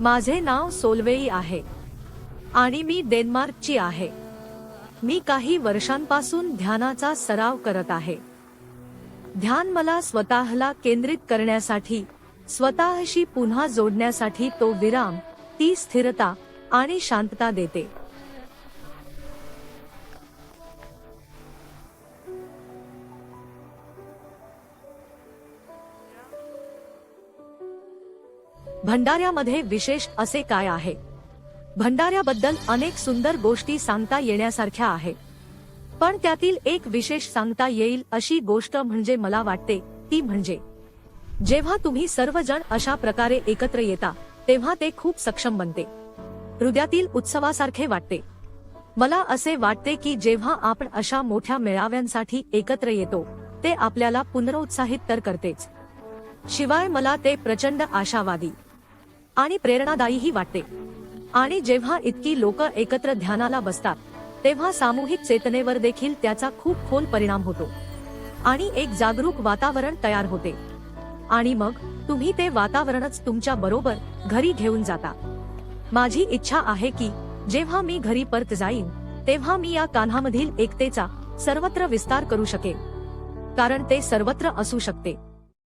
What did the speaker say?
माझे नाव सोलवेई आहे आणि मी डेन्मार्कची आहे. मी काही वर्षांपासून ध्यानाचा सराव करत आहे. ध्यान मला स्वतःला केंद्रित करण्यासाठी स्वतःशी पुन्हा जोडण्यासाठी तो विराम ती स्थिरता आणि शांतता देते. भंडाऱ्यामध्ये विशेष असे काय आहे? भंडाऱ्याबद्दल अनेक सुंदर गोष्टी सांगता येण्यासारख्या आहे. पण त्यातील एक विशेष सांगता येईल अशी गोष्ट म्हणजे मला वाटते ती म्हणजे जेव्हा तुम्ही सर्वजण अशा प्रकारे एकत्र येता तेव्हा ते खूप सक्षम बनते. हृदयातील उत्सवासारखे वाटते. मला असे वाटते की जेव्हा आपण अशा मोठ्या मेळाव्यांसाठी एकत्र येतो ते आपल्याला पुनरुत्साहित तर करतेच. शिवाय मला ते प्रचंड आशावादी आणि प्रेरणादायीही वाटते. आणि जेव्हा इतकी लोक एकत्र ध्यानाला बसतात तेव्हा सामूहिक चेतनेवर देखील त्याचा खूप खोल परिणाम होतो. आणि एक जागरूक वातावरण तयार होते. आणि मग तुम्ही ते वातावरणच तुमच्या बरोबर घरी घेऊन जाता. माझी इच्छा आहे की जेव्हा मी घरी परत जाईन तेव्हा मी या कान्हामधील एकतेचा सर्वत्र विस्तार करू शकेन. कारण ते सर्वत्र असू शकते.